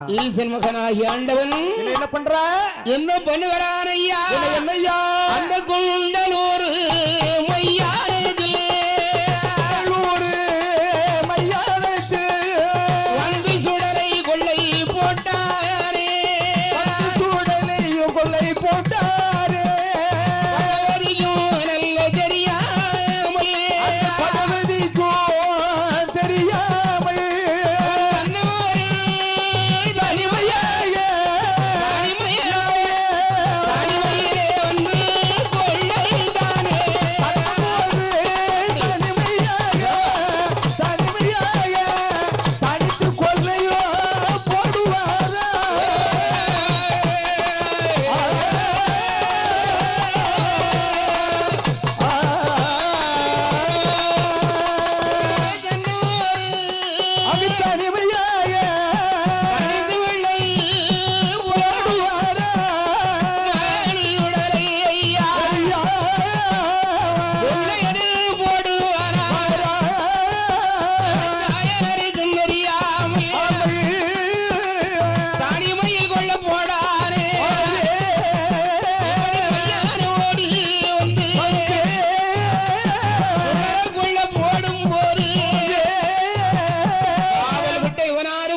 ஈசன் மகனாகி ஆண்டவன். என்ன பண்ற? என்ன பண்ணுகிறான் ஐயா? என்னையா அந்த குண்டலூர் மையாறு மையாறு கொள்ள போடாரே ஓடி வந்து. கொள்ள போடும் போது. அவள் விட்ட இவனாரு